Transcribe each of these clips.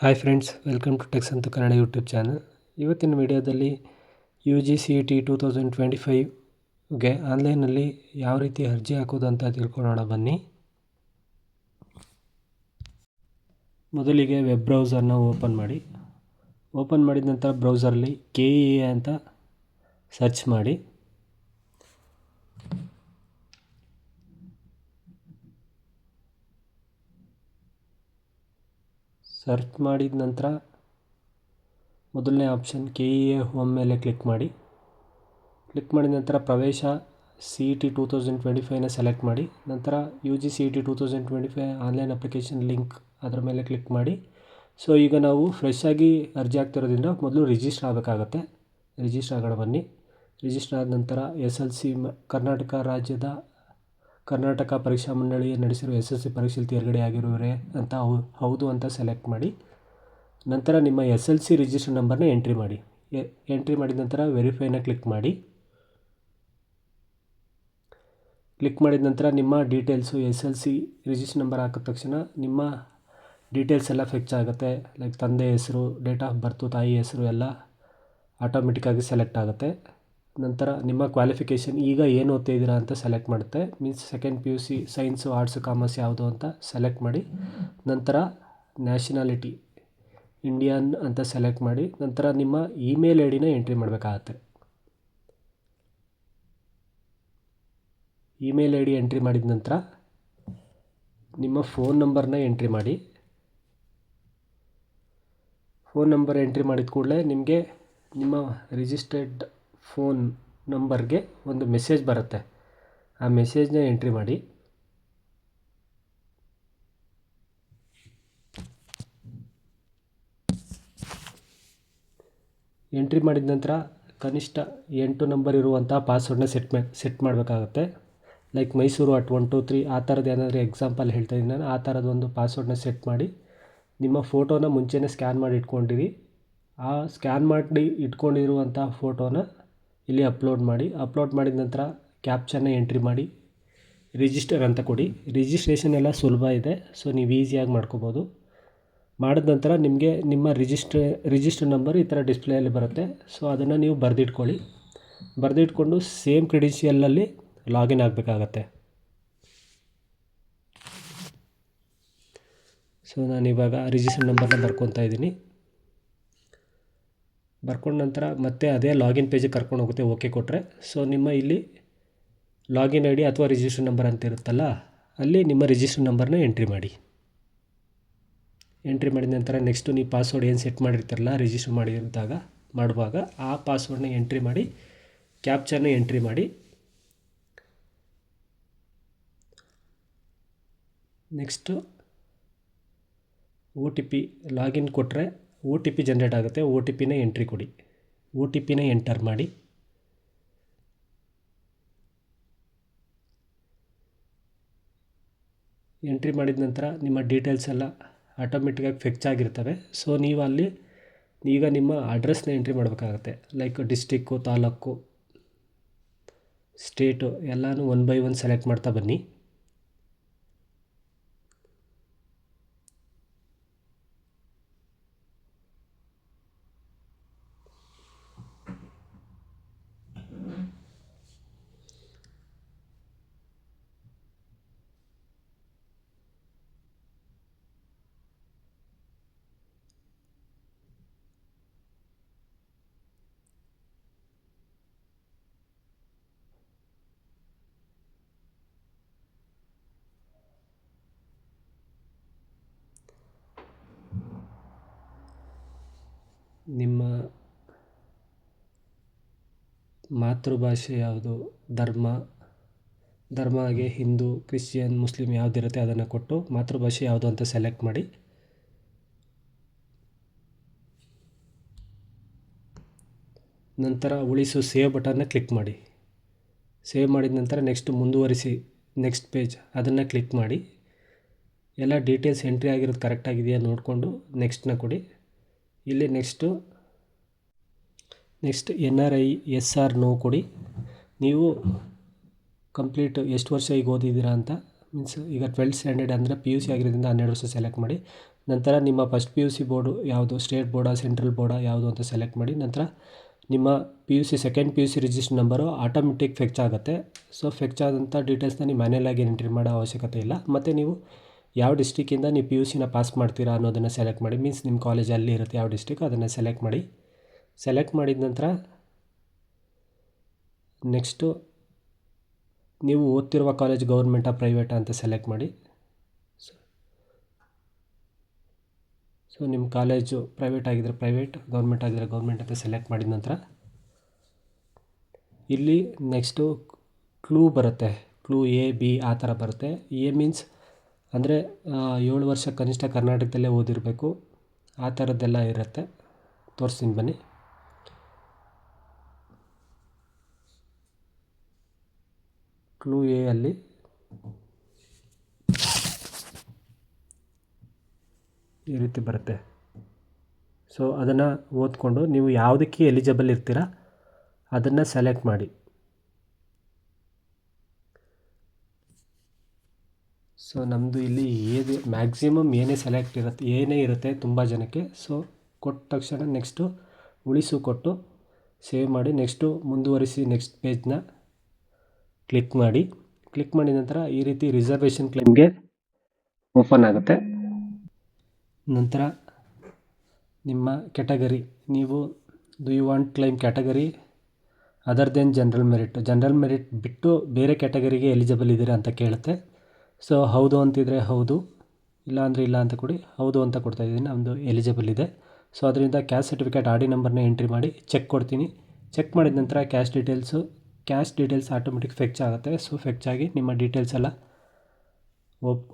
Hi friends welcome to Techs ಅಂತ Kannada YouTube channel ಇವತ್ತಿನ ವಿಡಿಯೋದಲ್ಲಿ U G C E T two thousand twenty ಫೈವ್ಗೆ ಆನ್ಲೈನಲ್ಲಿ ಯಾವ ರೀತಿ ಅರ್ಜಿ ಹಾಕೋದು ಅಂತ ತಿಳ್ಕೊಳ್ಳೋಣ ಬನ್ನಿ. ಮೊದಲಿಗೆ ವೆಬ್ ಬ್ರೌಸರ್ನ ಓಪನ್ ಮಾಡಿ. ಓಪನ್ ಮಾಡಿದ ನಂತರ ಬ್ರೌಸರಲ್ಲಿ ಕೆ ಇ ಎ ಅಂತ ಸರ್ಚ್ ಮಾಡಿ. ಸರ್ಚ್ ಮಾಡಿದ ನಂತರ ಮೊದಲನೇ option K E A home ಮೇಲೆ ಕ್ಲಿಕ್ ಮಾಡಿ. ಕ್ಲಿಕ್ ಮಾಡಿದ ನಂತರ ಪ್ರವೇಶ C E T two thousand twenty ಫೈವ್ನ select ಮಾಡಿ. ನಂತರ U G C E T two thousand twenty five online application link ಅದರ ಮೇಲೆ ಕ್ಲಿಕ್ ಮಾಡಿ. ಸೊ ಈಗ ನಾವು ಫ್ರೆಶ್ ಆಗಿ ಅರ್ಜಿ ಆಗ್ತಿರೋದ್ರಿಂದ ಮೊದಲು ರಿಜಿಸ್ಟರ್ ಆಗಬೇಕಾಗತ್ತೆ. ರಿಜಿಸ್ಟರ್ ಆಗೋಣ ಬನ್ನಿ. ರಿಜಿಸ್ಟರ್ ಆದ ನಂತರ ಎಸ್ ಎಲ್ ಸಿ ಕರ್ನಾಟಕ ರಾಜ್ಯದ ಕರ್ನಾಟಕ ಪರೀಕ್ಷಾ ಮಂಡಳಿ ನಡೆಸಿರೋ ಎಸ್ ಎಸ್ ಸಿ ಪರೀಕ್ಷೆಯಲ್ಲಿ ತೇರ್ಗಡೆ ಆಗಿರುವರೆ ಅಂತ ಹೌದು ಅಂತ ಸೆಲೆಕ್ಟ್ ಮಾಡಿ, ನಂತರ ನಿಮ್ಮ ಎಸ್ ಎಲ್ ಸಿ ರಿಜಿಸ್ಟರ್ ನಂಬರ್ನ ಎಂಟ್ರಿ ಮಾಡಿ. ಎಂಟ್ರಿ ಮಾಡಿದ ನಂತರ ವೆರಿಫೈನ ಕ್ಲಿಕ್ ಮಾಡಿ. ಕ್ಲಿಕ್ ಮಾಡಿದ ನಂತರ ನಿಮ್ಮ details S L C register number ಹಾಕಿದ ತಕ್ಷಣ ನಿಮ್ಮ ಡೀಟೇಲ್ಸ್ ಎಲ್ಲ ಫೆಚ್ ಆಗುತ್ತೆ. ಲೈಕ್ ತಂದೆ ಹೆಸರು ಡೇಟ್ ಆಫ್ ಬರ್ತು ತಾಯಿ ಹೆಸರು ಎಲ್ಲ ಆಟೋಮೆಟಿಕ್ಕಾಗಿ ಸೆಲೆಕ್ಟ್ ಆಗುತ್ತೆ. ನಂತರ ನಿಮ್ಮ ಕ್ವಾಲಿಫಿಕೇಷನ್ ಈಗ ಏನು ಓದ್ತಿದ್ದೀರಾ ಅಂತ ಸೆಲೆಕ್ಟ್ ಮಾಡುತ್ತೆ. Means second P U C science arts commerce ಯಾವುದು ಅಂತ ಸೆಲೆಕ್ಟ್ ಮಾಡಿ, ನಂತರ ನ್ಯಾಷನಾಲಿಟಿ ಇಂಡಿಯನ್ ಅಂತ ಸೆಲೆಕ್ಟ್ ಮಾಡಿ, ನಂತರ ನಿಮ್ಮ ಇಮೇಲ್ ಐ ಡಿನ ಎಂಟ್ರಿ ಮಾಡಬೇಕಾಗತ್ತೆ. ಇಮೇಲ್ ಐ ಡಿ ಎಂಟ್ರಿ ಮಾಡಿದ ನಂತರ ನಿಮ್ಮ ಫೋನ್ ನಂಬರ್ನ ಎಂಟ್ರಿ ಮಾಡಿ. ಫೋನ್ ನಂಬರ್ ಎಂಟ್ರಿ ಮಾಡಿದ ಕೂಡಲೇ ನಿಮಗೆ ನಿಮ್ಮ ರಿಜಿಸ್ಟರ್ಡ್ ಫೋನ್ ನಂಬರ್ಗೆ ಒಂದು ಮೆಸೇಜ್ ಬರುತ್ತೆ. ಆ ಮೆಸೇಜ್ನ ಎಂಟ್ರಿ ಮಾಡಿ. ಎಂಟ್ರಿ ಮಾಡಿದ ನಂತರ ಕನಿಷ್ಠ ಎಂಟು ನಂಬರ್ ಇರುವಂಥ ಪಾಸ್ವರ್ಡ್ನ ಸೆಟ್ ಮಾ ಸೆಟ್ ಮಾಡಬೇಕಾಗತ್ತೆ. Like Mysuru at one two three ಆ ಥರದ್ದು ಏನಾದರೂ ಎಕ್ಸಾಂಪಲ್ ಹೇಳ್ತಾ ಇದ್ದೀನಿ ನಾನು. ಆ ಥರದ್ದೊಂದು ಪಾಸ್ವರ್ಡ್ನ ಸೆಟ್ ಮಾಡಿ. ನಿಮ್ಮ ಫೋಟೋನ ಮುಂಚೆನೇ ಸ್ಕ್ಯಾನ್ ಮಾಡಿ ಇಟ್ಕೊಂಡಿರಿ. ಆ ಸ್ಕ್ಯಾನ್ ಮಾಡಿ ಇಟ್ಕೊಂಡಿರುವಂಥ ಫೋಟೋನ ಇಲ್ಲಿ ಅಪ್ಲೋಡ್ ಮಾಡಿ ಅಪ್ಲೋಡ್ ಮಾಡಿದ ನಂತರ ಕ್ಯಾಪ್ಚನ್ನ ಎಂಟ್ರಿ ಮಾಡಿ ರಿಜಿಸ್ಟರ್ ಅಂತ ಕೊಡಿ. ರಿಜಿಸ್ಟ್ರೇಷನ್ ಎಲ್ಲ ಸುಲಭ ಇದೆ ಸೊ ನೀವು ಈಸಿಯಾಗಿ ಮಾಡ್ಕೋಬೋದು. ಮಾಡಿದ ನಂತರ ನಿಮಗೆ ನಿಮ್ಮ ರಿಜಿಸ್ಟ್ರೇ ರಿಜಿಸ್ಟರ್ ನಂಬರ್ ಈ ಥರ ಡಿಸ್ಪ್ಲೇಯಲ್ಲಿ ಬರುತ್ತೆ. ಸೊ ಅದನ್ನು ನೀವು ಬರೆದಿಟ್ಕೊಳ್ಳಿ. ಬರೆದಿಟ್ಕೊಂಡು ಸೇಮ್ ಕ್ರೆಡಿಷಿಯಲ್ನಲ್ಲಿ ಲಾಗಿನ್ ಆಗಬೇಕಾಗತ್ತೆ. ಸೊ ನಾನು ಇವಾಗ ರಿಜಿಸ್ಟರ್ ನಂಬರ್ನ ಬರ್ಕೊತಾ ಇದ್ದೀನಿ. ಬರ್ಕೊಂಡ ನಂತರ ಮತ್ತೆ ಅದೇ ಲಾಗಿನ್ ಪೇಜಿಗೆ ಕರ್ಕೊಂಡು ಹೋಗುತ್ತೆ ಓಕೆ ಕೊಟ್ಟರೆ ಸೊ ನಿಮ್ಮ ಇಲ್ಲಿ ಲಾಗಿನ್ ಐ ಡಿ ಅಥವಾ ರಿಜಿಸ್ಟರ್ ನಂಬರ್ ಅಂತ ಇರುತ್ತಲ್ಲ, ಅಲ್ಲಿ ನಿಮ್ಮ ರಿಜಿಸ್ಟರ್ ನಂಬರ್ನ ಎಂಟ್ರಿ ಮಾಡಿ. ಎಂಟ್ರಿ ಮಾಡಿದ ನಂತರ ನೆಕ್ಸ್ಟು ನೀವು ಪಾಸ್ವರ್ಡ್ ಏನು ಸೆಟ್ ಮಾಡಿರ್ತಾರಲ್ಲ ರಿಜಿಸ್ಟರ್ ಮಾಡಿದಾಗ ಮಾಡುವಾಗ ಆ ಪಾಸ್ವರ್ಡ್ನ ಎಂಟ್ರಿ ಮಾಡಿ ಕ್ಯಾಪ್ಚರ್ನ ಎಂಟ್ರಿ ಮಾಡಿ. Next O T P login ಕೊಟ್ಟರೆ ಒ ಟಿ ಪಿ ಜನ್ರೇಟ್ ಆಗುತ್ತೆ ಒ ಟಿ ಪಿನೇ ಎಂಟ್ರಿ ಕೊಡಿ. ಒ ಟಿ ಪಿನೇ ಎಂಟರ್ ಮಾಡಿ. ಎಂಟ್ರಿ ಮಾಡಿದ ನಂತರ ನಿಮ್ಮ ಡೀಟೇಲ್ಸ್ ಎಲ್ಲ ಆಟೋಮೆಟಿಕ್ಕಾಗಿ ಫೆಚ್ ಆಗಿರ್ತವೆ. ಸೊ ನೀವು ಅಲ್ಲಿ ಈಗ ನಿಮ್ಮ ಅಡ್ರೆಸ್ನ ಎಂಟ್ರಿ ಮಾಡಬೇಕಾಗತ್ತೆ. ಲೈಕ್ ಡಿಸ್ಟಿಕ್ಕು ತಾಲೂಕು ಸ್ಟೇಟು ಎಲ್ಲನೂ ಒನ್ ಬೈ ಒನ್ ಸೆಲೆಕ್ಟ್ ಮಾಡ್ತಾ ಬನ್ನಿ. ನಿಮ್ಮ ಮಾತೃಭಾಷೆ ಯಾವುದು? ಧರ್ಮ? ಧರ್ಮ ಹಾಗೆ ಹಿಂದೂ, ಕ್ರಿಶ್ಚಿಯನ್ ಮುಸ್ಲಿಮ್ ಯಾವುದಿರುತ್ತೆ ಅದನ್ನು ಕೊಟ್ಟು ಮಾತೃಭಾಷೆ ಯಾವುದು ಅಂತ ಸೆಲೆಕ್ಟ್ ಮಾಡಿ. ನಂತರ ಉಳಿಸು ಸೇವ್ ಬಟನ್ನ ಕ್ಲಿಕ್ ಮಾಡಿ. ಸೇವ್ ಮಾಡಿದ ನಂತರ ನೆಕ್ಸ್ಟ್ ಮುಂದುವರಿಸಿ ನೆಕ್ಸ್ಟ್ ಪೇಜ್ ಅದನ್ನು ಕ್ಲಿಕ್ ಮಾಡಿ. ಎಲ್ಲ ಡೀಟೇಲ್ಸ್ ಎಂಟ್ರಿ ಆಗಿರೋದು ಕರೆಕ್ಟಾಗಿದೆಯಾ ನೋಡಿಕೊಂಡು ನೆಕ್ಸ್ಟ್ನ ಕೊಡಿ. ಇಲ್ಲಿ next next N R I S R no ಕೊಡಿ. ನೀವು ಕಂಪ್ಲೀಟ್ ಎಷ್ಟು ವರ್ಷ ಈಗ ಓದಿದ್ದೀರಾ ಅಂತ? ಮೀನ್ಸ್ ಈಗ ಟ್ವೆಲ್ತ್ ಸ್ಟ್ಯಾಂಡರ್ಡ್ ಅಂದರೆ ಪಿ ಯು ಸಿ ಆಗಿರೋದ್ರಿಂದ ಹನ್ನೆರಡು ವರ್ಷ ಸೆಲೆಕ್ಟ್ ಮಾಡಿ. ನಂತರ ನಿಮ್ಮ first P U C board ಯಾವುದು? ಸ್ಟೇಟ್ ಬೋರ್ಡಾ ಸೆಂಟ್ರಲ್ ಬೋರ್ಡಾ ಯಾವುದು ಅಂತ ಸೆಲೆಕ್ಟ್ ಮಾಡಿ. ನಂತರ ನಿಮ್ಮ P U C second P U C register number automatic fetch ಆಗುತ್ತೆ. ಸೊ ಫೆಚ್ ಆದಂಥ ಡೀಟೇಲ್ಸ್ನ ನೀವು ಮ್ಯಾನ್ಯಲ್ ಆಗಿ ಎಂಟ್ರಿ ಮಾಡೋ ಅವಶ್ಯಕತೆ ಇಲ್ಲ. ಮತ್ತು ನೀವು ಯಾವ ಡಿಸ್ಟಿಕ್ಕಿಂದ ನೀವು ಪಿ ಯು ಸಿನ ಪಾಸ್ ಮಾಡ್ತೀರಾ ಅನ್ನೋದನ್ನು ಸೆಲೆಕ್ಟ್ ಮಾಡಿ ಮೀನ್ಸ್ ನಿಮ್ಮ ಕಾಲೇಜ್ ಅಲ್ಲಿ ಇರುತ್ತೆ ಯಾವ ಡಿಸ್ಟಿಕ್ ಅದನ್ನು ಸೆಲೆಕ್ಟ್ ಮಾಡಿ. ಸೆಲೆಕ್ಟ್ ಮಾಡಿದ ನಂತರ ನೆಕ್ಸ್ಟು ನೀವು ಓದ್ತಿರುವ ಕಾಲೇಜ್ ಗೌರ್ಮೆಂಟಾ ಪ್ರೈವೇಟಾ ಅಂತ ಸೆಲೆಕ್ಟ್ ಮಾಡಿ. ಸೊ ನಿಮ್ಮ ಕಾಲೇಜು ಪ್ರೈವೇಟ್ ಆಗಿದ್ದರೆ ಪ್ರೈವೇಟ್ ಗೌರ್ಮೆಂಟ್ ಆಗಿದ್ದರೆ ಗೌರ್ಮೆಂಟ್ ಅಂತ ಸೆಲೆಕ್ಟ್ ಮಾಡಿದ ನಂತರ ಇಲ್ಲಿ ನೆಕ್ಸ್ಟು ಕ್ಲೂ ಬರುತ್ತೆ. ಕ್ಲೂ ಎ ಬಿ ಆ ಥರ ಬರುತ್ತೆ. ಎ ಮೀನ್ಸ್ ಅಂದರೆ ಏಳು ವರ್ಷ ಕನಿಷ್ಠ ಕರ್ನಾಟಕದಲ್ಲೇ ಓದಿರಬೇಕು. ಆ ಥರದ್ದೆಲ್ಲ ಇರುತ್ತೆ. ತೋರಿಸ್ತೀನಿ ಬನ್ನಿ. ಕ್ಲೂ ಎ ಅಲ್ಲಿ. ಈ ರೀತಿ ಬರುತ್ತೆ. ಸೊ ಅದನ್ನು ಓದ್ಕೊಂಡು ನೀವು ಯಾವುದಕ್ಕೆ ಎಲಿಜಿಬಲ್ ಇರ್ತೀರ, ಅದನ್ನು ಸೆಲೆಕ್ಟ್ ಮಾಡಿ. ಸೊ ನಮ್ಮದು ಇಲ್ಲಿ ಏದು ಮ್ಯಾಕ್ಸಿಮಮ್ ಏನೇ ಸೆಲೆಕ್ಟ್ ಇರುತ್ತೆ ಏನೇ ಇರುತ್ತೆ ತುಂಬ ಜನಕ್ಕೆ. ಸೊ ಕೊಟ್ಟ ತಕ್ಷಣ ನೆಕ್ಸ್ಟು ಉಳಿಸು ಕೊಟ್ಟು ಸೇವ್ ಮಾಡಿ ನೆಕ್ಸ್ಟು ಮುಂದುವರಿಸಿ ನೆಕ್ಸ್ಟ್ ಪೇಜ್ನ ಕ್ಲಿಕ್ ಮಾಡಿ. ಕ್ಲಿಕ್ ಮಾಡಿದ ನಂತರ ಈ ರೀತಿ ರಿಸರ್ವೇಷನ್ ಕ್ಲೇಮ್ಗೆ ಓಪನ್ ಆಗುತ್ತೆ. ನಂತರ ನಿಮ್ಮ ಕ್ಯಾಟಗರಿ ನೀವು do you want claim category other then general merit general merit ಬಿಟ್ಟು ಬೇರೆ ಕ್ಯಾಟಗರಿಗೆ ಎಲಿಜಿಬಲ್ ಇದ್ದೀರಾ ಅಂತ ಕೇಳುತ್ತೆ. ಸೊ ಹೌದು ಅಂತಿದ್ರೆ ಹೌದು. ಇಲ್ಲ ಅಂದರೆ ಇಲ್ಲ ಅಂತ ಕೊಡಿ. ಹೌದು ಅಂತ ಕೊಡ್ತಾಯಿದ್ದೀನಿ ನಮ್ಮದು ಎಲಿಜಿಬಲ್ ಇದೆ. ಸೊ ಅದರಿಂದ ಕ್ಯಾಸ್ಟ್ ಸರ್ಟಿಫಿಕೇಟ್ ಆರ್ ಡಿ ನಂಬರ್ನ ಎಂಟ್ರಿ ಮಾಡಿ ಚೆಕ್ ಕೊಡ್ತೀನಿ. ಚೆಕ್ ಮಾಡಿದ ನಂತರ caste details caste details automatic fetch ಆಗುತ್ತೆ. ಸೊ ಫೆಚ್ ಆಗಿ ನಿಮ್ಮ ಡೀಟೇಲ್ಸ್ ಎಲ್ಲ ಓಪ್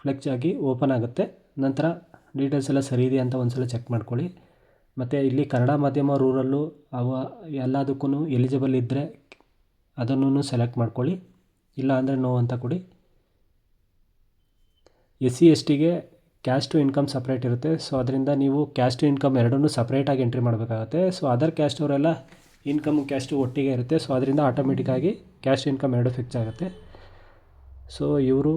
ಫ್ಲೆಕ್ಚ್ ಆಗಿ ಓಪನ್ ಆಗುತ್ತೆ. ನಂತರ ಡೀಟೇಲ್ಸ್ ಎಲ್ಲ ಸರಿ ಇದೆ ಅಂತ ಒಂದು ಸಲ ಚೆಕ್ ಮಾಡ್ಕೊಳ್ಳಿ. ಮತ್ತು ಇಲ್ಲಿ ಕನ್ನಡ ಮಾಧ್ಯಮ ರೂರಲ್ಲು ಅವ ಎಲ್ಲದಕ್ಕೂ ಎಲಿಜಿಬಲ್ ಇದ್ದರೆ ಅದನ್ನು ಸೆಲೆಕ್ಟ್ ಮಾಡ್ಕೊಳ್ಳಿ. ಇಲ್ಲ ಅಂದರೆ ನೋ ಅಂತ ಕೊಡಿ. ಎಸ್ ಸಿ ಎಸ್ ಟಿಗೆ ಕ್ಯಾಶ್ ಟು ಇನ್ಕಮ್ ಸಪ್ರೇಟ್ ಇರುತ್ತೆ. ಸೊ ಅದರಿಂದ ನೀವು ಕ್ಯಾಶ್ ಟು ಇನ್ಕಮ್ ಎರಡನ್ನೂ ಸಪ್ರೇಟಾಗಿ ಎಂಟ್ರಿ ಮಾಡಬೇಕಾಗುತ್ತೆ. ಸೊ ಅದರ್ ಕ್ಯಾಸ್ಟ್ ಅವರೆಲ್ಲ ಇನ್ಕಮ್ ಕ್ಯಾಸ್ಟು ಒಟ್ಟಿಗೆ ಇರುತ್ತೆ. ಸೊ ಅದರಿಂದ ಆಟೋಮೆಟಿಕ್ಕಾಗಿ ಕ್ಯಾಸ್ಟ್ ಇನ್ಕಮ್ ಎರಡು ಫಿಕ್ಸ್ ಆಗುತ್ತೆ. ಸೊ ಇವರು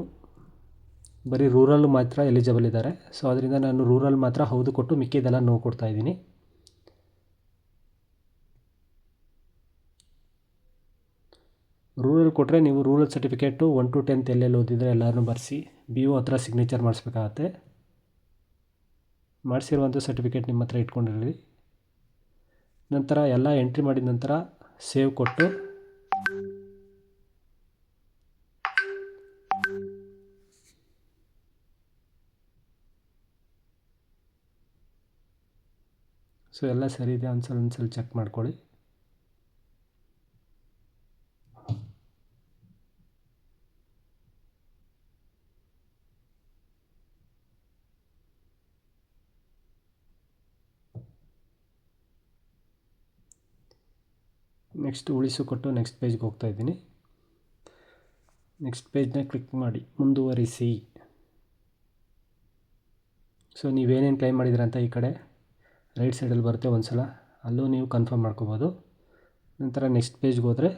ಬರೀ ರೂರಲ್ ಮಾತ್ರ ಎಲಿಜಿಬಲ್ ಇದ್ದಾರೆ. ಸೊ ಅದರಿಂದ ನಾನು ರೂರಲ್ ಮಾತ್ರ ಹೌದು ಕೊಟ್ಟು ಮಿಕ್ಕಿದೆಲ್ಲ ನೋವು ಕೊಡ್ತಾ ರೂರಲ್ ಕೊಟ್ಟರೆ ನೀವು rural certificate one to tenth ಎಲ್ಲೆಲ್ಲಿ ಓದಿದರೆ ಎಲ್ಲರೂ ಬರೆಸಿ ಬಿ ಒ ಹತ್ರ ಸಿಗ್ನೇಚರ್ ಮಾಡಿಸ್ಬೇಕಾಗತ್ತೆ. ಮಾಡಿಸಿರುವಂಥ ಸರ್ಟಿಫಿಕೇಟ್ ನಿಮ್ಮ ಹತ್ರ ಇಟ್ಕೊಂಡಿರಲಿ ನಂತರ ಎಲ್ಲ ಎಂಟ್ರಿ ಮಾಡಿದ ನಂತರ ಸೇವ್ ಕೊಟ್ಟು ಸೊ ಎಲ್ಲ ಸರಿ ಇದೆ ಒಂದ್ಸಲ ಒಂದ್ಸಲ ಚೆಕ್ ಮಾಡ್ಕೊಳ್ಳಿ. ನೆಕ್ಸ್ಟ್ ಉಳಿಸು ಕೊಟ್ಟು ನೆಕ್ಸ್ಟ್ ಪೇಜ್ಗೆ ಹೋಗ್ತಾ ಇದ್ದೀನಿ. ನೆಕ್ಸ್ಟ್ ಪೇಜ್ನ ಕ್ಲಿಕ್ ಮಾಡಿ, ಮುಂದುವರಿಸಿ. ಸೊ ನೀವೇನೇನು ಕ್ಲೈಮ್ ಮಾಡಿದ್ದೀರ ಅಂತ ಈ ಕಡೆ ರೈಟ್ ಸೈಡಲ್ಲಿ ಬರುತ್ತೆ ಒಂದು ಸಲ ಅಲ್ಲೂ ನೀವು ಕನ್ಫರ್ಮ್ ಮಾಡ್ಕೋಬೋದು. ನಂತರ ನೆಕ್ಸ್ಟ್ ಪೇಜ್ಗೆ ಹೋದರೆ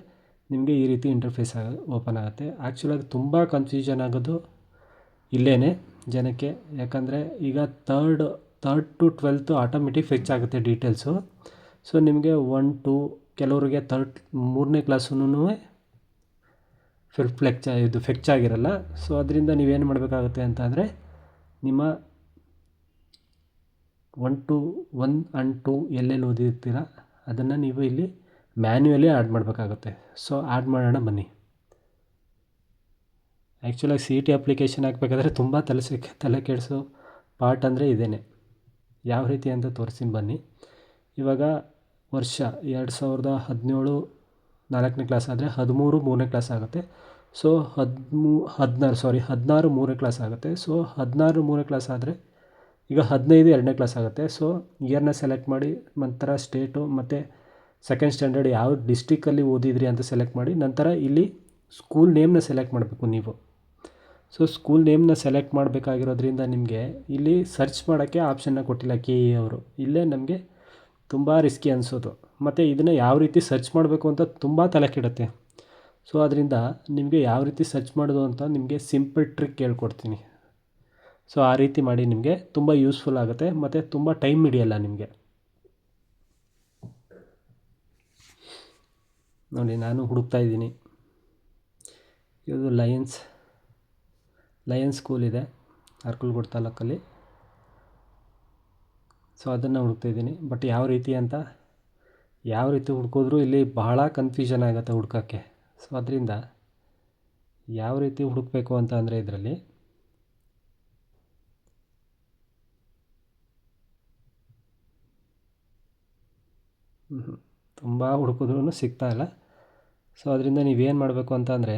ನಿಮಗೆ ಈ ರೀತಿ ಇಂಟರ್ಫೇಸ್ ಆಗ ಓಪನ್ ಆಗುತ್ತೆ. ಆ್ಯಕ್ಚುಲಾಗಿ ತುಂಬ ಕನ್ಫ್ಯೂಷನ್ ಆಗೋದು ಇಲ್ಲೇ ಜನಕ್ಕೆ. ಯಾಕಂದರೆ ಈಗ third third to twelfth automatic fetch ಆಗುತ್ತೆ ಡೀಟೇಲ್ಸು ಸೊ ನಿಮಗೆ ಒನ್ ಟು ಕೆಲವರಿಗೆ ತರ್ಡ್ ಮೂರನೇ ಕ್ಲಾಸುನು ಫಿಲ್ ಫ್ಲೆಕ್ಚ ಇದು ಫೆಚ್ ಆಗಿರಲ್ಲ. ಸೊ ಅದರಿಂದ ನೀವೇನು ಮಾಡಬೇಕಾಗುತ್ತೆ ಅಂತ ಅಂದರೆ ನಿಮ್ಮ one two one and two ಎಲ್ಲೆಲ್ಲಿ ಓದಿರ್ತೀರ, ಅದನ್ನು ನೀವು ಇಲ್ಲಿ ಮ್ಯಾನ್ಯುವಲಿ ಆ್ಯಡ್ ಮಾಡಬೇಕಾಗುತ್ತೆ. ಸೊ ಆ್ಯಡ್ ಮಾಡೋಣ ಬನ್ನಿ. ಆ್ಯಕ್ಚುಲಾಗಿ ಸಿ ಇ ಟಿ ಅಪ್ಲಿಕೇಶನ್ ಹಾಕ್ಬೇಕಾದ್ರೆ ತುಂಬ ತಲೆ ತಲೆ ಕೆಡಿಸೋ ಪಾರ್ಟ್ ಅಂದರೆ ಇದೇ ಯಾವ ರೀತಿ ಅಂತ ತೋರಿಸಿ ಬನ್ನಿ. ಇವಾಗ ವರ್ಷ ಎರಡು ಸಾವಿರದ ಹದಿನೇಳು ನಾಲ್ಕನೇ ಕ್ಲಾಸ್ ಆದರೆ ಹದಿಮೂರು ಮೂರನೇ ಕ್ಲಾಸ್ ಆಗುತ್ತೆ. ಸೊ ಹದಿಮೂ, ಹದಿನಾರು ಸಾರಿ ಹದಿನಾರು ಮೂರನೇ ಕ್ಲಾಸ್ ಆಗುತ್ತೆ. ಸೊ ಹದಿನಾರು ಮೂರನೇ ಕ್ಲಾಸ್ ಆದರೆ ಈಗ ಹದಿನೈದು ಎರಡನೇ ಕ್ಲಾಸ್ ಆಗುತ್ತೆ. ಸೊ ಇಯರ್ನ ಸೆಲೆಕ್ಟ್ ಮಾಡಿ, ನಂತರ ಸ್ಟೇಟು ಮತ್ತು ಸೆಕೆಂಡ್ ಸ್ಟ್ಯಾಂಡರ್ಡ್ ಯಾವ ಡಿಸ್ಟಿಕಲ್ಲಿ ಓದಿದ್ರಿ ಅಂತ ಸೆಲೆಕ್ಟ್ ಮಾಡಿ, ನಂತರ ಇಲ್ಲಿ ಸ್ಕೂಲ್ ನೇಮ್ನ ಸೆಲೆಕ್ಟ್ ಮಾಡಬೇಕು ನೀವು. ಸೊ ಸ್ಕೂಲ್ ನೇಮ್ನ ಸೆಲೆಕ್ಟ್ ಮಾಡಬೇಕಾಗಿರೋದ್ರಿಂದ ನಿಮಗೆ ಇಲ್ಲಿ ಸರ್ಚ್ ಮಾಡೋಕ್ಕೆ ಆಪ್ಷನ್ನ ಕೊಟ್ಟಿಲ್ಲ ಕೆ ಇ ಅವರು. ಇಲ್ಲೇ ನಮಗೆ ತುಂಬ ರಿಸ್ಕಿ ಅನಿಸೋದು. ಮತ್ತು ಇದನ್ನು ಯಾವ ರೀತಿ ಸರ್ಚ್ ಮಾಡಬೇಕು ಅಂತ ತುಂಬ ತಲೆ ಕೆಡುತ್ತೆ. ಸೊ ಅದರಿಂದ ನಿಮಗೆ ಯಾವ ರೀತಿ ಸರ್ಚ್ ಮಾಡೋದು ಅಂತ ನಿಮಗೆ ಸಿಂಪಲ್ ಟ್ರಿಕ್ ಹೇಳ್ಕೊಡ್ತೀನಿ. ಸೊ ಆ ರೀತಿ ಮಾಡಿ ನಿಮಗೆ ತುಂಬ ಯೂಸ್ಫುಲ್ ಆಗುತ್ತೆ ಮತ್ತು ತುಂಬ ಟೈಮ್ ಹಿಡಿಯಲ್ಲ ನಿಮಗೆ. ನೋಡಿ, ನಾನು ಹುಡುಕ್ತಾ ಇದ್ದೀನಿ. ಇದು ಲಯನ್ಸ್ ಲಯನ್ಸ್ ಸ್ಕೂಲ್ ಇದೆ ಅರ್ಕಲ್ಗೂಡು ತಾಲೂಕಲ್ಲಿ. ಸೊ ಅದನ್ನು ಹುಡುಕ್ತಾಯಿದ್ದೀನಿ ಬಟ್ ಯಾವ ರೀತಿ ಅಂತ? ಯಾವ ರೀತಿ ಹುಡ್ಕಿದ್ರೂ ಇಲ್ಲಿ ಬಹಳ ಕನ್ಫ್ಯೂಷನ್ ಆಗುತ್ತೆ ಹುಡ್ಕೋಕ್ಕೆ. ಸೊ ಅದರಿಂದ ಯಾವ ರೀತಿ ಹುಡುಕಬೇಕು ಅಂತ ಅಂದರೆ ಇದರಲ್ಲಿ ತುಂಬ ಹುಡುಕಿದ್ರೂ ಸಿಗ್ತಾ ಇಲ್ಲ. ಸೊ ಅದರಿಂದ ನೀವೇನು ಮಾಡಬೇಕು ಅಂತ ಅಂದರೆ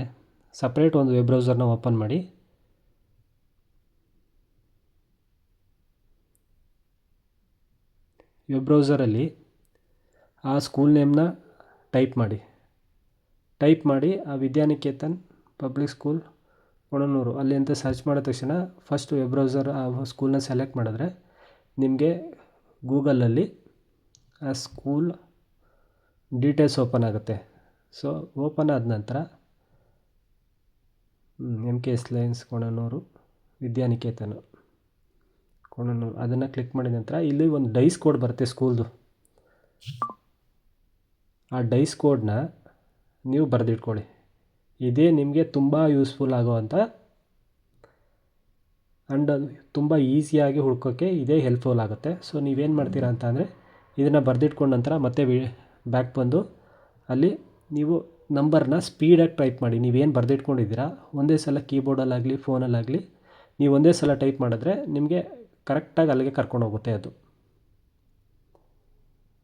ಸಪ್ರೇಟ್ ಒಂದು ವೆಬ್ ಬ್ರೌಸರ್ನ ಓಪನ್ ಮಾಡಿ. ವೆಬ್ ಬ್ರೌಸರಲ್ಲಿ ಆ ಸ್ಕೂಲ್ ನೇಮ್ನ ಟೈಪ್ ಮಾಡಿ. ಟೈಪ್ ಮಾಡಿ ಆ ವಿದ್ಯಾನಿಕೇತನ್ ಪಬ್ಲಿಕ್ ಸ್ಕೂಲ್ ಕೊಣನೂರು ಅಲ್ಲಿ ಅಂತ ಸರ್ಚ್ ಮಾಡಿದ ತಕ್ಷಣ ಫಸ್ಟ್ ವೆಬ್ ಬ್ರೌಸರ್ ಆ ಸ್ಕೂಲ್ನ ಸೆಲೆಕ್ಟ್ ಮಾಡಿದ್ರೆ ನಿಮಗೆ ಗೂಗಲಲ್ಲಿ ಆ ಸ್ಕೂಲ್ ಡೀಟೇಲ್ಸ್ ಓಪನ್ ಆಗುತ್ತೆ. ಸೊ ಓಪನ್ ಆದ ನಂತರ M K S Lions Konanur Vidyaniketan. Konanur ಅದನ್ನು ಕ್ಲಿಕ್ ಮಾಡಿದ ನಂತರ ಇಲ್ಲಿ ಒಂದು ಡೈಸ್ ಕೋಡ್ ಬರುತ್ತೆ ಸ್ಕೂಲ್ದು ಆ ಡೈಸ್ ಕೋಡ್ನ ನೀವು ಬರೆದಿಟ್ಕೊಳ್ಳಿ. ಇದೇ ನಿಮಗೆ ತುಂಬ ಯೂಸ್ಫುಲ್ ಆಗೋವಂಥ ಆ್ಯಂಡ್ ತುಂಬ ಈಸಿಯಾಗಿ ಹುಡ್ಕೋಕ್ಕೆ ಇದೇ ಹೆಲ್ಪ್ಫುಲ್ ಆಗುತ್ತೆ. ಸೊ ನೀವೇನು ಮಾಡ್ತೀರಾ ಅಂತ ಅಂದರೆ ಇದನ್ನು ಬರೆದಿಟ್ಕೊಂಡ ನಂತರ ಮತ್ತೆ ಬ್ಯಾಕ್ ಬಂದು ಅಲ್ಲಿ ನೀವು ನಂಬರ್ನ ಸ್ಪೀಡಾಗಿ ಟೈಪ್ ಮಾಡಿ. ನೀವೇನು ಬರೆದಿಟ್ಕೊಂಡಿದ್ದೀರಾ? ಒಂದೇ ಸಲ ಕೀಬೋರ್ಡಲ್ಲಾಗಲಿ ಫೋನಲ್ಲಾಗಲಿ ನೀವು ಒಂದೇ ಸಲ ಟೈಪ್ ಮಾಡಿದ್ರೆ ನಿಮಗೆ ಕರೆಕ್ಟಾಗಿ ಅಲ್ಲಿಗೆ ಕರ್ಕೊಂಡು ಹೋಗುತ್ತೆ ಅದು.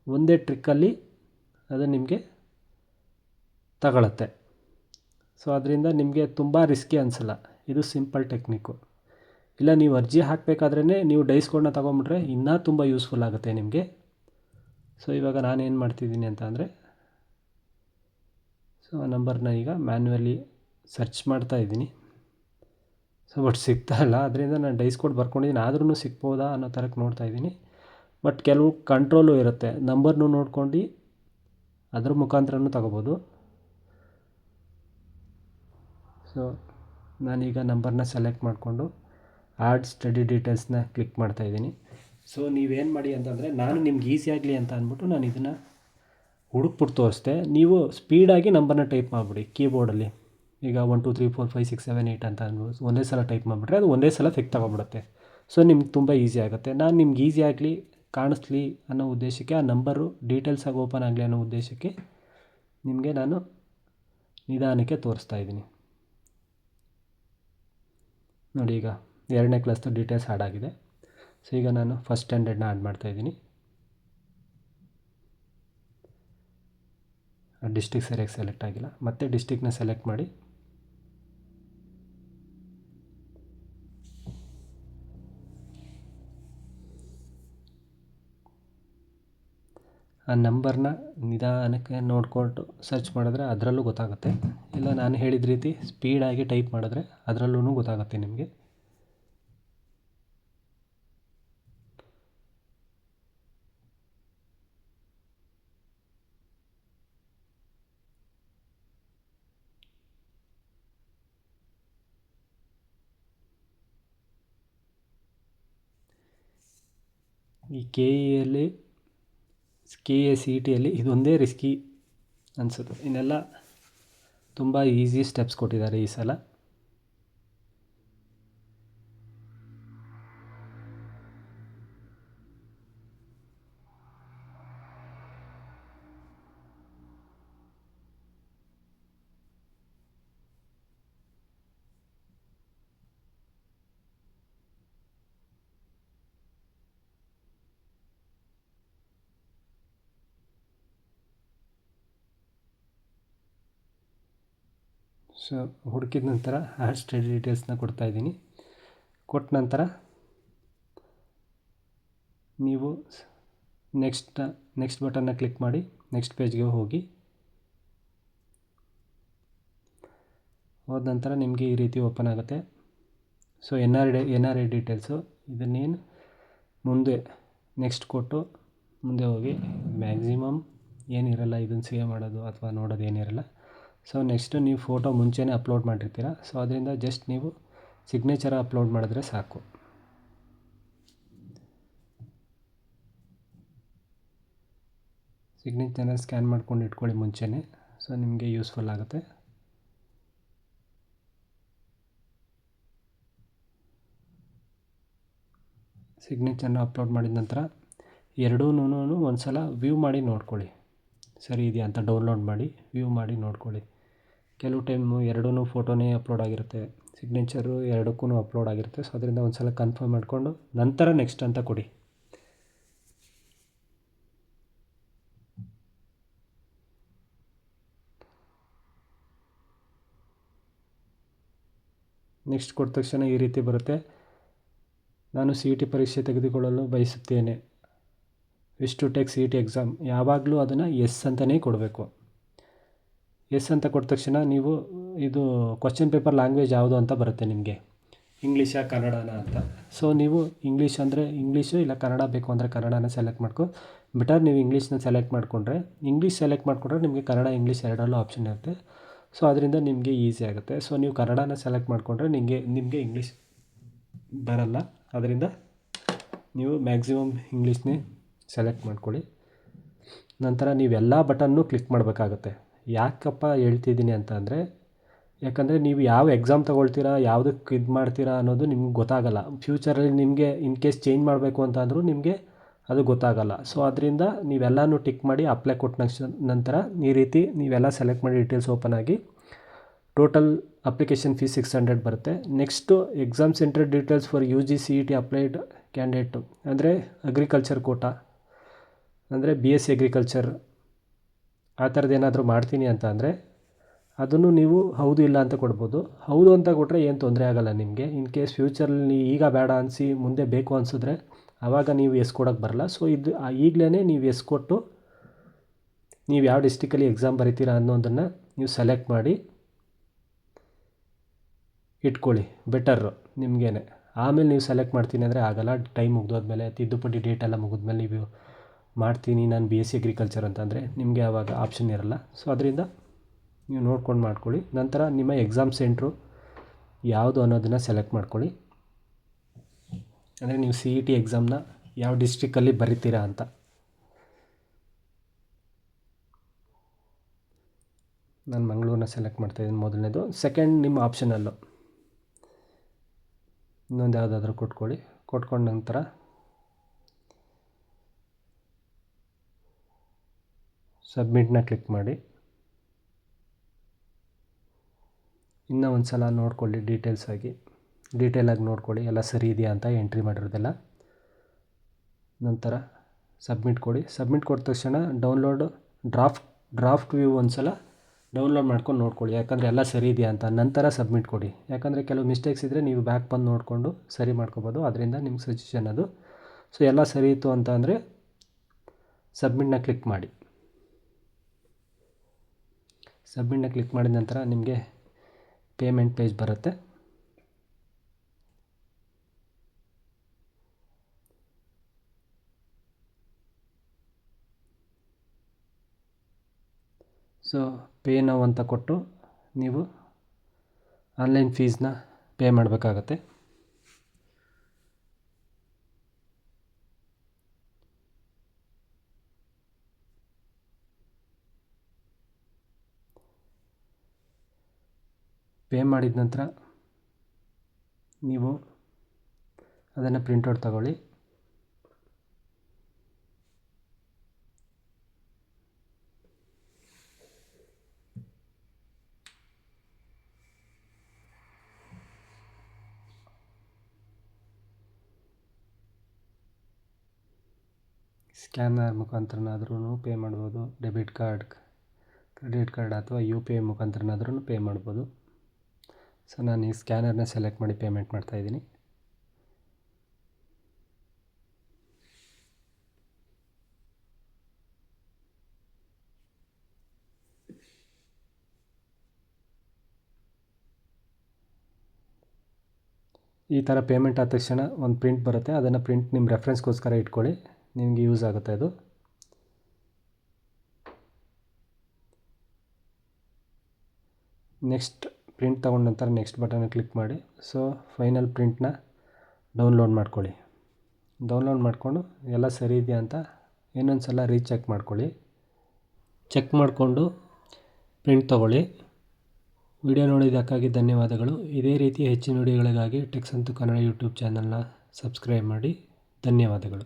ಒಂದೇ ಟ್ರಿಕ್ಕಲ್ಲಿ ಅದು ನಿಮಗೆ ತಗೊಳತ್ತೆ. ಸೊ ಅದರಿಂದ ನಿಮಗೆ ತುಂಬ ರಿಸ್ಕಿ ಅನಿಸಲ್ಲ. ಇದು ಸಿಂಪಲ್ ಟೆಕ್ನಿಕ್ಕು ಇಲ್ಲ, ನೀವು ಅರ್ಜಿ ಹಾಕಬೇಕಾದ್ರೇ ನೀವು ಡೈಸ್ ಕೋಡ್ನ ತೊಗೊಂಬಿಟ್ರೆ ಇನ್ನೂ ತುಂಬ ಯೂಸ್ಫುಲ್ ಆಗುತ್ತೆ ನಿಮಗೆ. ಸೊ ಇವಾಗ ನಾನೇನು ಮಾಡ್ತಿದ್ದೀನಿ ಅಂತ ಅಂದರೆ ಸೊ ಆ ನಂಬರ್ನ ಈಗ ಮ್ಯಾನ್ಯುವಲಿ ಸರ್ಚ್ ಮಾಡ್ತಾ ಇದ್ದೀನಿ. ಸೊ ಬಟ್ ಸಿಗ್ತಾ ಇಲ್ಲ ಅದರಿಂದ ನಾನು ಡೈಸ್ ಕೋಡ್ ಬರ್ಕೊಂಡಿದ್ದೀನಿ ಆದ್ರೂ ಸಿಗ್ಬೋದಾ ಅನ್ನೋ ಥರಕ್ಕೆ ನೋಡ್ತಾ ಇದ್ದೀನಿ. ಬಟ್ ಕೆಲವು ಕಂಟ್ರೋಲು ಇರುತ್ತೆ. ನಂಬರ್ನು ನೋಡ್ಕೊಂಡು ಅದ್ರ ಮುಖಾಂತರನೂ ತಗೋಬೋದು. ಸೊ ನಾನೀಗ ನಂಬರ್ನ ಸೆಲೆಕ್ಟ್ ಮಾಡಿಕೊಂಡು ಆ್ಯಡ್ ಸ್ಟಡಿ ಡೀಟೇಲ್ಸ್ನ ಕ್ಲಿಕ್ ಮಾಡ್ತಾ ಇದ್ದೀನಿ. ಸೊ ನೀವೇನು ಮಾಡಿ ಅಂತಂದರೆ ನಾನು ನಿಮ್ಗೆ ಈಸಿ ಆಗಲಿ ಅಂತ ಅಂದ್ಬಿಟ್ಟು ನಾನು ಇದನ್ನು ಹುಡುಕ್ಬಿಟ್ಟು ತೋರಿಸ್ದೆ. ನೀವು ಸ್ಪೀಡಾಗಿ ನಂಬರ್ನ ಟೈಪ್ ಮಾಡಿಬಿಡಿ ಕೀಬೋರ್ಡಲ್ಲಿ ಈಗ one two three four five six seven eight ಅಂತ ಅನ್ಬೋದು. ಒಂದೇ ಸಲ ಟೈಪ್ ಮಾಡಿಬಿಟ್ರೆ ಅದು ಒಂದೇ ಸಲ ಫಿಕ್ ತಗೊಂಬಿಡುತ್ತೆ ಸೊ ನಿಮ್ಗೆ ತುಂಬ ಈಸಿ ಆಗುತ್ತೆ. ನಾನು ನಿಮ್ಗೆ ಈಸಿ ಆಗಲಿ, ಕಾಣಿಸ್ಲಿ ಅನ್ನೋ ಉದ್ದೇಶಕ್ಕೆ, ಆ ನಂಬರು ಡೀಟೇಲ್ಸಾಗಿ ಓಪನ್ ಆಗಲಿ ಅನ್ನೋ ಉದ್ದೇಶಕ್ಕೆ ನಿಮಗೆ ನಾನು ನಿಧಾನಕ್ಕೆ ತೋರಿಸ್ತಾ ಇದ್ದೀನಿ. ನೋಡಿ ಈಗ ಎರಡನೇ ಕ್ಲಾಸ್ದು ಡೀಟೇಲ್ಸ್ ಆ್ಯಡ್ ಆಗಿದೆ. ಸೊ ಈಗ ನಾನು ಫಸ್ಟ್ ಸ್ಟ್ಯಾಂಡರ್ಡ್ನ ಆ್ಯಡ್ ಮಾಡ್ತಾಯಿದ್ದೀನಿ ಡಿಸ್ಟಿಕ್ ಸರಿಯಾಗಿ ಸೆಲೆಕ್ಟ್ ಆಗಿಲ್ಲ. ಮತ್ತೆ ಡಿಸ್ಟಿಕ್ನ ಸೆಲೆಕ್ಟ್ ಮಾಡಿ. ಆ ನಂಬರ್ನ ನಿಧಾನಕ್ಕೆ ನೋಡಿಕೊಂಡು ಸರ್ಚ್ ಮಾಡಿದ್ರೆ ಅದರಲ್ಲೂ ಗೊತ್ತಾಗುತ್ತೆ. ಇಲ್ಲ, ನಾನು ಹೇಳಿದ ರೀತಿ ಸ್ಪೀಡಾಗಿ ಟೈಪ್ ಮಾಡಿದ್ರೆ ಅದರಲ್ಲೂ ಗೊತ್ತಾಗುತ್ತೆ ನಿಮಗೆ. ಈ ಕೆ ಇಯಲ್ಲಿ ಕೆ ಎ ಸಿ ಇ ಟಿಯಲ್ಲಿ ಇದೊಂದೇ ರಿಸ್ಕಿ ಅನಿಸುತ್ತೆ. ಇನ್ನೆಲ್ಲ ತುಂಬ ಈಸಿ ಸ್ಟೆಪ್ಸ್ ಕೊಟ್ಟಿದ್ದಾರೆ ಈ ಸಲ. ಸೊ ಹುಡುಕಿದ ನಂತರ ಆ್ಯಡ್ ಸ್ಟಡಿ ಡೀಟೇಲ್ಸ್ನ ಕೊಡ್ತಾಯಿದ್ದೀನಿ ಕೊಟ್ಟ ನಂತರ ನೀವು ನೆಕ್ಸ್ಟ್ ನೆಕ್ಸ್ಟ್ ಬಟನ್ನ ಕ್ಲಿಕ್ ಮಾಡಿ, ನೆಕ್ಸ್ಟ್ ಪೇಜ್ಗೆ ಹೋಗಿ. ಹೋದ ನಂತರ ನಿಮಗೆ ಈ ರೀತಿ ಓಪನ್ ಆಗುತ್ತೆ. So N R D N R I details. ಇದನ್ನೇನು ಮುಂದೆ, ನೆಕ್ಸ್ಟ್ ಕೊಟ್ಟು ಮುಂದೆ ಹೋಗಿ ಮ್ಯಾಕ್ಸಿಮಮ್ ಏನಿರಲ್ಲ, ಇದನ್ನು ಸೇವ್ ಮಾಡೋದು ಅಥವಾ ನೋಡೋದು ಏನಿರಲ್ಲ ಸೊ ನೆಕ್ಸ್ಟು ನೀವು ಫೋಟೋ ಮುಂಚೆನೇ ಅಪ್ಲೋಡ್ ಮಾಡಿರ್ತೀರ? ಸೊ ಅದರಿಂದ ಜಸ್ಟ್ ನೀವು ಸಿಗ್ನೇಚರ್ ಅಪ್ಲೋಡ್ ಮಾಡಿದ್ರೆ ಸಾಕು. ಸಿಗ್ನೇಚರ್ನ ಸ್ಕ್ಯಾನ್ ಮಾಡ್ಕೊಂಡು ಇಟ್ಕೊಳ್ಳಿ ಮುಂಚೆನೇ. ಸೊ ನಿಮಗೆ ಯೂಸ್ಫುಲ್ ಆಗುತ್ತೆ. ಸಿಗ್ನೇಚರ್ನ ಅಪ್ಲೋಡ್ ಮಾಡಿದ ನಂತರ ಎರಡೂ ಒಂದು ಸಲ ವ್ಯೂ ಮಾಡಿ ನೋಡ್ಕೊಳ್ಳಿ. ಸರಿ ಇದೆಯಾ ಅಂತ ಡೌನ್ಲೋಡ್ ಮಾಡಿ ವ್ಯೂ ಮಾಡಿ ನೋಡ್ಕೊಳ್ಳಿ. ಕೆಲವು ಟೈಮು ಎರಡೂ ಫೋಟೋನೇ ಅಪ್ಲೋಡ್ ಆಗಿರುತ್ತೆ ಸಿಗ್ನೇಚರು ಎರಡಕ್ಕೂ ಅಪ್ಲೋಡ್ ಆಗಿರುತ್ತೆ. ಸೊ ಅದರಿಂದ ಒಂದು ಸಲ ಕನ್ಫರ್ಮ್ ಮಾಡಿಕೊಂಡು ನಂತರ ನೆಕ್ಸ್ಟ್ ಅಂತ ಕೊಡಿ. ನೆಕ್ಸ್ಟ್ ಕೊಟ್ಟ ತಕ್ಷಣ ಈ ರೀತಿ ಬರುತ್ತೆ. ನಾನು ಸಿ ಇ ಟಿ ಪರೀಕ್ಷೆ ತೆಗೆದುಕೊಳ್ಳಲು ಬಯಸುತ್ತೇನೆ. Wish to take C E T exam ಯಾವಾಗಲೂ ಅದನ್ನು ಎಸ್ ಅಂತಲೇ ಕೊಡಬೇಕು. ಎಸ್ ಅಂತ ಕೊಟ್ಟ ತಕ್ಷಣ ನೀವು ಇದು ಕ್ವಶನ್ ಪೇಪರ್ ಲ್ಯಾಂಗ್ವೇಜ್ ಯಾವುದು ಅಂತ ಬರುತ್ತೆ ನಿಮಗೆ. ಇಂಗ್ಲೀಷಾ ಕನ್ನಡನ ಅಂತ. ಸೊ ನೀವು ಇಂಗ್ಲೀಷ್ ಅಂದರೆ ಇಂಗ್ಲೀಷು ಇಲ್ಲ ಕನ್ನಡ ಬೇಕು ಅಂದರೆ ಕನ್ನಡನ ಸೆಲೆಕ್ಟ್ ಮಾಡ್ಕೊ. ಬೆಟರ್ ನೀವು ಇಂಗ್ಲೀಷ್ನ ಸೆಲೆಕ್ಟ್ ಮಾಡಿಕೊಂಡ್ರೆ ಇಂಗ್ಲೀಷ್ ಸೆಲೆಕ್ಟ್ ಮಾಡಿಕೊಂಡ್ರೆ ನಿಮಗೆ ಕನ್ನಡ ಇಂಗ್ಲೀಷ್ ಎರಡರಲ್ಲೂ ಆಪ್ಷನ್ ಇರುತ್ತೆ. ಸೊ ಅದರಿಂದ ನಿಮಗೆ ಈಸಿ ಆಗುತ್ತೆ. ಸೊ ನೀವು ಕನ್ನಡನ ಸೆಲೆಕ್ಟ್ ಮಾಡಿಕೊಂಡ್ರೆ ನಿಮಗೆ ನಿಮಗೆ ಇಂಗ್ಲೀಷ್ ಬರಲ್ಲ. ಅದರಿಂದ ನೀವು ಮ್ಯಾಕ್ಸಿಮಮ್ ಇಂಗ್ಲೀಷ್ನೇ ಸೆಲೆಕ್ಟ್ ಮಾಡ್ಕೊಳ್ಳಿ. ನಂತರ ನೀವೆಲ್ಲ ಬಟನ್ನು ಕ್ಲಿಕ್ ಮಾಡಬೇಕಾಗತ್ತೆ. ಯಾಕಪ್ಪ ಹೇಳ್ತಿದ್ದೀನಿ ಅಂತ ಅಂದರೆ, ಯಾಕಂದರೆ ನೀವು ಯಾವ ಎಕ್ಸಾಮ್ ತೊಗೊಳ್ತೀರಾ ಯಾವುದಕ್ಕೆ ಇದು ಮಾಡ್ತೀರಾ ಅನ್ನೋದು ನಿಮ್ಗೆ ಗೊತ್ತಾಗಲ್ಲ. ಫ್ಯೂಚರಲ್ಲಿ ನಿಮಗೆ ಇನ್ ಕೇಸ್ ಚೇಂಜ್ ಮಾಡಬೇಕು ಅಂತ ಅಂದರೂ ನಿಮಗೆ ಅದು ಗೊತ್ತಾಗಲ್ಲ. ಸೊ ಅದರಿಂದ ನೀವೆಲ್ಲನೂ ಟಿಕ್ ಮಾಡಿ ಅಪ್ಲೈ ಕೊಟ್ಟ ನಂತರ ಈ ರೀತಿ ನೀವೆಲ್ಲ ಸೆಲೆಕ್ಟ್ ಮಾಡಿ ಡೀಟೇಲ್ಸ್ ಓಪನ್ ಆಗಿ total application fees six hundred ಬರುತ್ತೆ. Next exam centre details for U G C E T applied candidate ಅಂದರೆ ಅಗ್ರಿಕಲ್ಚರ್ ಕೋಟಾ. ಅಂದರೆ ಬಿ ಎಸ್ ಸಿ ಅಗ್ರಿಕಲ್ಚರ್ ಆ ಥರದ್ದು ಏನಾದರೂ ಮಾಡ್ತೀನಿ ಅಂತ ಅಂದರೆ ಅದನ್ನು ನೀವು ಹೌದು ಇಲ್ಲ ಅಂತ ಕೊಡ್ಬೋದು. ಹೌದು ಅಂತ ಕೊಟ್ಟರೆ ಏನು ತೊಂದರೆ ಆಗೋಲ್ಲ ನಿಮಗೆ. ಇನ್ ಕೇಸ್ ಫ್ಯೂಚರಲ್ಲಿ ಈಗ ಬೇಡ ಅನಿಸಿ ಮುಂದೆ ಬೇಕು ಅನಿಸಿದ್ರೆ ಆವಾಗ ನೀವು ಎಸ್ ಕೊಡೋಕ್ಕೆ ಬರಲ್ಲ. ಸೊ ಇದು ಈಗಲೇ ನೀವು ಎಸ್ ಕೊಟ್ಟು ನೀವು ಯಾವ ಡಿಸ್ಟಿಕಲ್ಲಿ ಎಕ್ಸಾಮ್ ಬರೀತೀರಾ ಅನ್ನೋದನ್ನು ನೀವು ಸೆಲೆಕ್ಟ್ ಮಾಡಿ ಇಟ್ಕೊಳ್ಳಿ. ಬೆಟರ್ರು ನಿಮಗೇನೆ. ಆಮೇಲೆ ನೀವು ಸೆಲೆಕ್ಟ್ ಮಾಡ್ತೀನಿ ಅಂದರೆ ಆಗಲ್ಲ. ಟೈಮ್ ಮುಗಿದೋದ್ಮೇಲೆ ತಿದ್ದುಪಡಿ ಡೇಟ್ ಎಲ್ಲ ಮುಗಿದ್ಮೇಲೆ ನೀವು ಮಾಡ್ತೀನಿ ನಾನು ಬಿ ಎಸ್ ಸಿ ಅಗ್ರಿಕಲ್ಚರ್ ಅಂತಂದರೆ ನಿಮಗೆ ಆವಾಗ ಆಪ್ಷನ್ ಇರಲ್ಲ. ಸೊ ಅದರಿಂದ ನೀವು ನೋಡ್ಕೊಂಡು ಮಾಡ್ಕೊಳ್ಳಿ. ನಂತರ ನಿಮ್ಮ ಎಕ್ಸಾಮ್ ಸೆಂಟ್ರು ಯಾವುದು ಅನ್ನೋದನ್ನು ಸೆಲೆಕ್ಟ್ ಮಾಡ್ಕೊಳ್ಳಿ. ಅಂದರೆ ನೀವು ಸಿ ಇ ಟಿ ಎಕ್ಸಾಮ್ನ ಯಾವ ಡಿಸ್ಟ್ರಿಕ್ಕಲ್ಲಿ ಬರೀತೀರಾ ಅಂತ. ನಾನು ಮಂಗಳೂರನ್ನ ಸೆಲೆಕ್ಟ್ ಮಾಡ್ತಾಯಿದ್ದೀನಿ ಮೊದಲನೇದು. ಸೆಕೆಂಡ್ ನಿಮ್ಮ ಆಪ್ಷನಲ್ಲು ಇನ್ನೊಂದು ಯಾವುದಾದ್ರೂ ಕೊಟ್ಕೊಳ್ಳಿ. ಕೊಟ್ಕೊಂಡ ನಂತರ ಸಬ್ಮಿಟ್ನ ಕ್ಲಿಕ್ ಮಾಡಿ. ಇನ್ನೂ ಒಂದು ಸಲ ನೋಡ್ಕೊಳ್ಳಿ ಡೀಟೇಲ್ಸ್ ಆಗಿ. ಡೀಟೇಲಾಗಿ ನೋಡ್ಕೊಳ್ಳಿ, ಎಲ್ಲ ಸರಿ ಇದೆಯಾ ಅಂತ ಎಂಟ್ರಿ ಮಾಡಿರೋದೆಲ್ಲ. ನಂತರ ಸಬ್ಮಿಟ್ ಕೊಡಿ. ಸಬ್ಮಿಟ್ ಕೊಟ್ಟ ತಕ್ಷಣ ಡೌನ್ಲೋಡ್, ಡ್ರಾಫ್ಟ್ ಡ್ರಾಫ್ಟ್ ವ್ಯೂ ಒಂದು ಸಲ ಡೌನ್ಲೋಡ್ ಮಾಡ್ಕೊಂಡು ನೋಡ್ಕೊಳ್ಳಿ. ಯಾಕಂದರೆ ಎಲ್ಲ ಸರಿ ಇದೆಯಾ ಅಂತ. ನಂತರ ಸಬ್ಮಿಟ್ ಕೊಡಿ. ಯಾಕಂದರೆ ಕೆಲವು ಮಿಸ್ಟೇಕ್ಸ್ ಇದ್ದರೆ ನೀವು ಬ್ಯಾಕ್ ಬಂದು ನೋಡಿಕೊಂಡು ಸರಿ ಮಾಡ್ಕೋಬೋದು. ಅದರಿಂದ ನಿಮ್ಗೆ ಸಜೆಷನ್ ಅದು. ಸೊ ಎಲ್ಲ ಸರಿ ಇತ್ತು ಅಂತ ಅಂದರೆ ಸಬ್ಮಿಟ್ನ ಕ್ಲಿಕ್ ಮಾಡಿ. ಸಬ್ಮಿಟ್ನ ಕ್ಲಿಕ್ ಮಾಡಿದ ನಂತರ ನಿಮಗೆ ಪೇಮೆಂಟ್ ಪೇಜ್ ಬರುತ್ತೆ. ಸೊ ಪೇ ನಾವು ಅಂತ ಕೊಟ್ಟು ನೀವು ಆನ್ಲೈನ್ ಫೀಸ್ನ ಪೇ ಮಾಡಬೇಕಾಗತ್ತೆ. ಪೇ ಮಾಡಿದ ನಂತರ ನೀವು ಅದನ್ನು ಪ್ರಿಂಟೌಟ್ ತಗೊಳ್ಳಿ. ಸ್ಕ್ಯಾನರ್ ಮುಖಾಂತರನಾದ್ರೂ ಪೇ ಮಾಡ್ಬೋದು. ಡೆಬಿಟ್ ಕಾರ್ಡ್, ಕ್ರೆಡಿಟ್ ಕಾರ್ಡ್ ಅಥವಾ ಯು ಪಿ ಐ ಮುಖಾಂತರನಾದ್ರೂ ಪೇ ಮಾಡ್ಬೋದು. ಸೊ ನಾನು ಈ ಸ್ಕ್ಯಾನರ್ನ ಸೆಲೆಕ್ಟ್ ಮಾಡಿ ಪೇಮೆಂಟ್ ಮಾಡ್ತಾಯಿದ್ದೀನಿ ಈ ಥರ ಪೇಮೆಂಟ್ ಆದ ತಕ್ಷಣ ಒಂದು ಪ್ರಿಂಟ್ ಬರುತ್ತೆ. ಅದನ್ನು ಪ್ರಿಂಟ್ ನಿಮ್ಮ ರೆಫ್ರೆನ್ಸ್ಗೋಸ್ಕರ ಇಟ್ಕೊಳ್ಳಿ. ನಿಮಗೆ ಯೂಸ್ ಆಗುತ್ತೆ ಅದು. ನೆಕ್ಸ್ಟ್ ಪ್ರಿಂಟ್ ತೊಗೊಂಡ ನಂತರ ನೆಕ್ಸ್ಟ್ ಬಟನ್ ಕ್ಲಿಕ್ ಮಾಡಿ. ಸೊ ಫೈನಲ್ ಪ್ರಿಂಟ್ನ ಡೌನ್ಲೋಡ್ ಮಾಡ್ಕೊಳ್ಳಿ. ಡೌನ್ಲೋಡ್ ಮಾಡಿಕೊಂಡು ಎಲ್ಲ ಸರಿ ಇದೆಯಾ ಅಂತ ಇನ್ನೊಂದು ಸಲ ರೀಚೆಕ್ ಮಾಡ್ಕೊಳ್ಳಿ. ಚೆಕ್ ಮಾಡಿಕೊಂಡು ಪ್ರಿಂಟ್ ತೊಗೊಳ್ಳಿ. ವಿಡಿಯೋ ನೋಡಿದ್ದಕ್ಕಾಗಿ ಧನ್ಯವಾದಗಳು. ಇದೇ ರೀತಿ ಹೆಚ್ಚಿನ ವಿಡಿಯೋಗಳಿಗಾಗಿ ಟೆಕ್ಸ್ ಅಂತೂ ಕನ್ನಡ ಯೂಟ್ಯೂಬ್ ಚಾನಲ್ನ ಸಬ್ಸ್ಕ್ರೈಬ್ ಮಾಡಿ. ಧನ್ಯವಾದಗಳು.